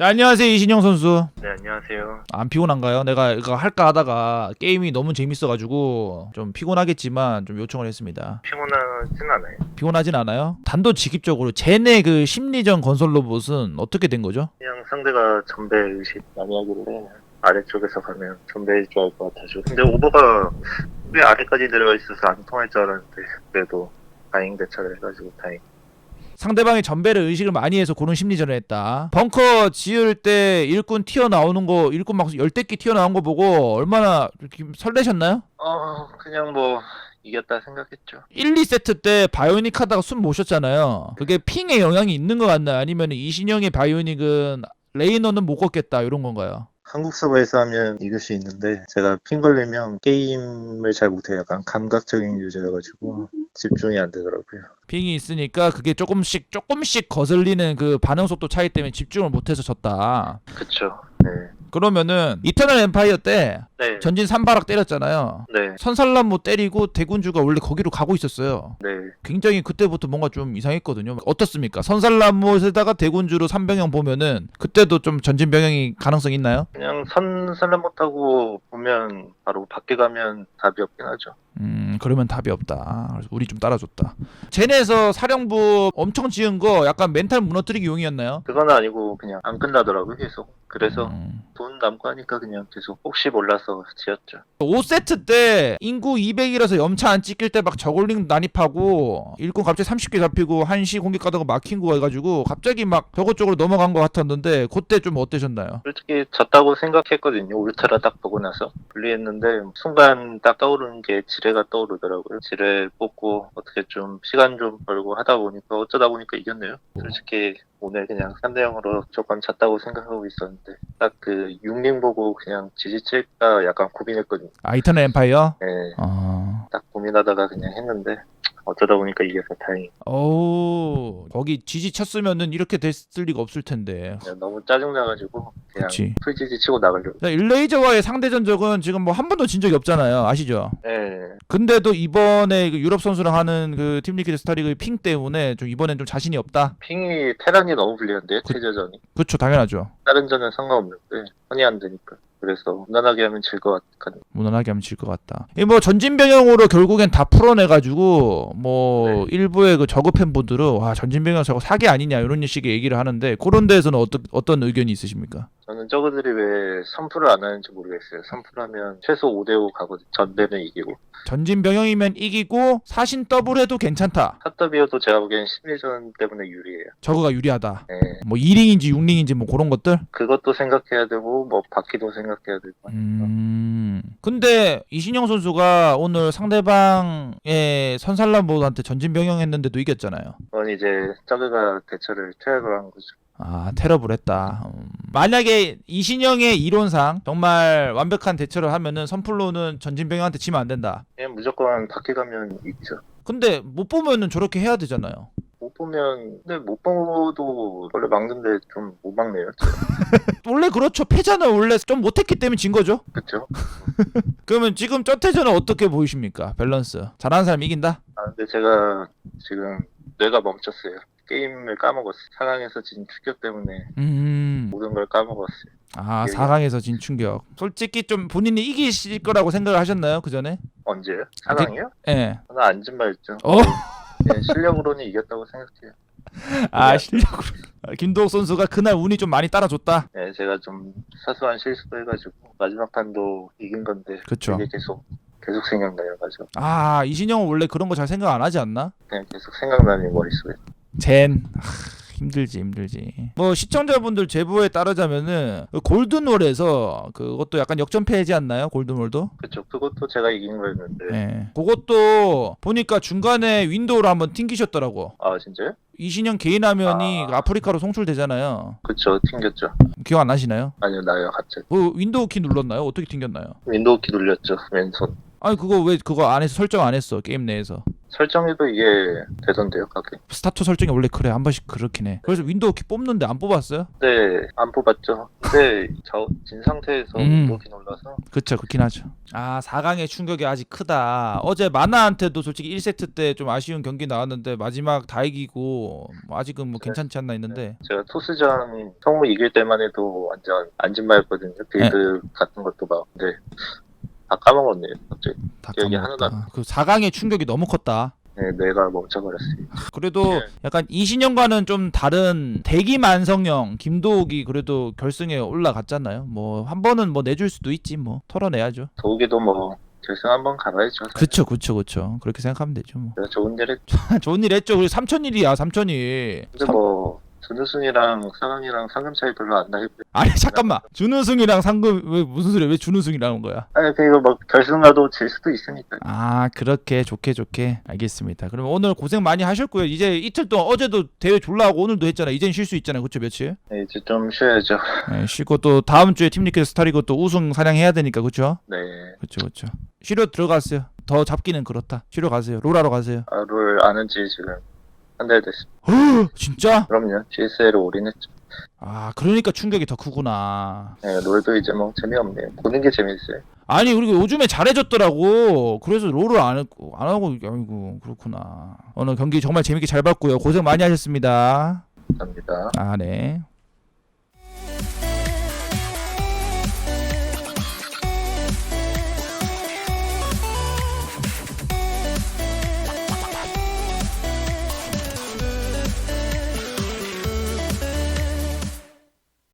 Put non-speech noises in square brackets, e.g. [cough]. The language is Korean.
자 안녕하세요 이신영 선수. 네, 안녕하세요. 안 피곤한가요? 내가 이거 할까 하다가 게임이 너무 재밌어가지고 좀 피곤하겠지만 좀 요청을 했습니다. 피곤하진 않아요. 피곤하진 않아요? 단도직입적으로 쟤네 그 심리전 건설 로봇은 어떻게 된 거죠? 그냥 상대가 전배 의식 많이 하길래 아래쪽에서 가면 전배일 줄 알 것 같아서. 근데 오버가 꽤 아래까지 내려가 있어서 안 통할 줄 알았는데 그래도 다행 대처를 해가지고 다행. 상대방이 전배를 의식을 많이 해서 그런 심리전을 했다. 벙커 지을 때 일꾼 튀어나오는 거, 일꾼 막 열댓 개 튀어나온 거 보고 얼마나 이렇게 설레셨나요? 어, 그냥 뭐 이겼다 생각했죠. 1, 2세트 때 바이오닉 하다가 숨 모셨잖아요. 그게 핑에 영향이 있는 것 같나요? 아니면 이신영의 바이오닉은 레이너는 못 걷겠다 이런 건가요? 한국 서버에서 하면 이길 수 있는데 제가 핑 걸리면 게임을 잘 못해요. 약간 감각적인 유저여가지고 집중이 안 되더라고요. 핑이 있으니까 그게 조금씩 조금씩 거슬리는 그 반응 속도 차이 때문에 집중을 못해서 졌다. 그쵸. 네. 그러면은 이터널 엠파이어 때 네. 전진 삼바락 때렸잖아요. 네. 선살람모 때리고 대군주가 원래 거기로 가고 있었어요. 네. 굉장히 그때부터 뭔가 좀 이상했거든요. 어떻습니까? 선살람모에다가 대군주로 3병형 보면은 그때도 좀 전진 병형이 가능성 있나요? 그냥 선 살람 못하고 보면 바로 밖에 가면 답이 없긴 하죠. 음 그러면 답이 없다. 그래서 우리 좀 따라줬다. 젠에서 사령부 엄청 지은 거 약간 멘탈 무너뜨리기 용이었나요? 그건 아니고 그냥 안 끝나더라고요 계속. 그래서 음. 돈 남고 하니까 그냥 계속 혹시 몰라서 지었죠. 5세트 때 인구 200이라서 염차 안 찍힐 때 막 저글링 난입하고 일꾼 갑자기 30개 잡히고 한시 공격 가다가 막힌 거 해가지고 갑자기 막 저거 쪽으로 넘어간 것 같았는데 그때 좀 어떠셨나요? 솔직히 졌다고 생각했거든요. 울트라 딱 보고 나서 분리했는데 순간 딱 떠오르는 게 지뢰가 떠오르 더라고요. 지뢰 뽑고 어떻게 좀 시간 좀 벌고 하다 보니까 어쩌다 보니까 이겼네요. 솔직히 오늘 그냥 3대 0으로 조금 졌다고 생각하고 있었는데 딱 그 육링 보고 그냥 지지칠까 약간 고민했거든요. 아 이터널 엠파이어? 네, 어... 딱 고민하다가 그냥 했는데 어쩌다 보니까 이겨서 다행히 오 거기 지지 쳤으면은 이렇게 됐을 리가 없을 텐데. 그냥 너무 짜증나가지고 그냥 그치. 풀지지 치고 나가려고. 자, 일레이저와의 상대 전적은 지금 뭐 한 번도 진 적이 없잖아요. 아시죠? 네, 근데도 이번에 그 유럽 선수랑 하는 그 팀리퀴드 스타리그의 핑 때문에 좀 이번엔 좀 자신이 없다? 핑이 테란이 너무 불리한데요, 최저전이. 그쵸 당연하죠. 다른 전은 상관없는데 손이 안 되니까 그래서 무난하게 하면 질 것 같거든요. 무난하게 하면 질 것 같다. 이 뭐 전진 병영으로 결국엔 다 풀어내가지고 뭐 네. 일부의 그 저그 팬분들은 와 전진 병영 저거 사기 아니냐 이런 식의 얘기를 하는데 그런 데에서는 어떤 어떤 의견이 있으십니까? 저는 저그들이 왜 선풀을 안 하는지 모르겠어요. 선풀하면 최소 5대5 가거든. 전대는 이기고. 전진 병영이면 이기고 사신 더블해도 괜찮다. 핫더비어도 제가 보기엔 심리전 때문에 유리해요. 저그가 유리하다. 네. 뭐 2링인지 6링인지 뭐 그런 것들. 그것도 생각해야 되고 뭐 바퀴도 생각해야 되고. 음. 근데 이신영 선수가 오늘 상대방의 선살람보한테 전진 병영했는데도 이겼잖아요. 그건 이제 저그가 대처를 퇴학을 한 거죠. 아 테러블 했다. 음. 만약에 이신영의 이론상 정말 완벽한 대처를 하면은 선플로는 전진병영한테 지면 안 된다. 그냥 무조건 바퀴 가면 이기죠. 근데 못 보면은 저렇게 해야 되잖아요. 못 보면 근데 못 보도 원래 막는데 좀 못 막네요. [laughs] 원래 그렇죠. 패자는 원래 좀 못했기 때문에 진 거죠. 그렇죠? [laughs] 그러면 지금 쩌태전은 어떻게 보이십니까? 밸런스. 잘하는 사람 이긴다. 아 근데 제가 지금 뇌가 멈췄어요. 게임을 까먹었어요. 상황에서 진 충격 때문에 음. 모든 걸 까먹었어요. 아 예, 예. 4강에서 진 충격. 솔직히 좀 본인이 이기실 거라고 생각을 하셨나요? 그 전에? 언제 요? 사강이요? 예. 저는 안진말했죠. 어? 네, 실력으로는 이겼다고 생각해요. [laughs] 아 실력으로. 아, 김도욱 선수가 그날 운이 좀 많이 따라줬다. 네, 제가 좀 사소한 실수도 해가지고 마지막 판도 이긴 건데 그쵸. 그게 계속 계속 생각나요. 맞아. 아 이신영은 원래 그런 거 잘 생각 안 하지 않나? 그냥 계속 생각나는 머릿속에. 젠 하, 힘들지 힘들지 뭐 시청자분들 제보에 따르자면은 그 골든월에서 그것도 약간 역전패하지 않나요 골든월도 그쵸. 그것도 제가 이긴 거였는데. 예 그것도 보니까 중간에 윈도우로 한번 튕기셨더라고 아 진짜요? 이신영 개인 화면이 아. 그 아프리카로 송출되잖아요 그쵸. 튕겼죠. 기억 안 나시나요? 아니요, 나요. 갑자기. 그 윈도우 키 눌렀나요? 어떻게 튕겼나요? 윈도우 키 눌렸죠. 왼손. 아니 그거 왜 그거 안에서 설정 안 했어 게임 내에서 설정해도 이게 되던데요, 가끔. 스타트 설정이 원래 그래 한 번씩 그렇긴 해 그래서 윈도우 키 뽑는데 안 뽑았어요? 네, 안 뽑았죠. 근데 저 진 상태에서 음. 이렇게 올라서 그쵸 그렇긴 하죠 아 4강의 충격이 아직 크다 어제 마나한테도 솔직히 1세트 때 좀 아쉬운 경기 나왔는데 마지막 다 이기고 뭐 아직은 뭐 네. 괜찮지 않나 했는데 제가 토스전 성우 이길 때만 해도 완전 안진마였거든요. 빌드 같은 것도 막 근데 다 까먹었네요. 갑자기 다 기억이 까먹었다 하나도 그 4강의 충격이 너무 컸다 네, 뇌가 멈춰버렸어요. 그래도 네. 약간 이신영과는 좀 다른 대기 만성형 김도욱이 그래도 결승에 올라갔잖아요 뭐 한 번은 뭐 내줄 수도 있지 뭐 털어내야죠 도우기도 뭐 결승 한번 가봐야죠. 그쵸 그쵸 그쵸 그렇게 생각하면 되죠 뭐 좋은 일 했죠. [laughs] 좋은 일 했죠 그리고 삼천일이야 삼천일 근데 뭐 준우승이랑 상황이랑 상금 차이 별로 안 나겠고요. 아니 잠깐만. 준우승이랑 상금 왜 무슨 소리야? 왜 준우승이라는 거야? 아니 그리고 뭐 결승 가도 질 수도 있으니까. 아 그렇게 좋게 좋게. 알겠습니다. 그럼 오늘 고생 많이 하셨고요. 이제 이틀 동안 어제도 대회 졸라 하고 오늘도 했잖아. 이젠 쉴 수 있잖아요 그쵸? 며칠? 네, 이제 좀 쉬어야죠. 네, 쉬고 또 다음 주에 팀리케 스타리그 또 우승 사냥해야 되니까. 그쵸? 네. 그쵸 그쵸. 쉬러 들어갔어요. 더 잡기는 그렇다. 쉬러 가세요. 롤하러 가세요. 하루를 아는 지 지금 한 달 됐습니다. 어, 진짜? 그럼요. GSL을 올인했죠. 아 그러니까 충격이 더 크구나 네, 롤도 이제 뭐 재미없네요. 보는 게 재밌어요. 아니 그리고 요즘에 잘해졌더라고 그래서 롤을 안, 했고, 안 하고 아이고 그렇구나 오늘 경기 정말 재밌게 잘 봤고요 고생 많이 하셨습니다 감사합니다. 아 네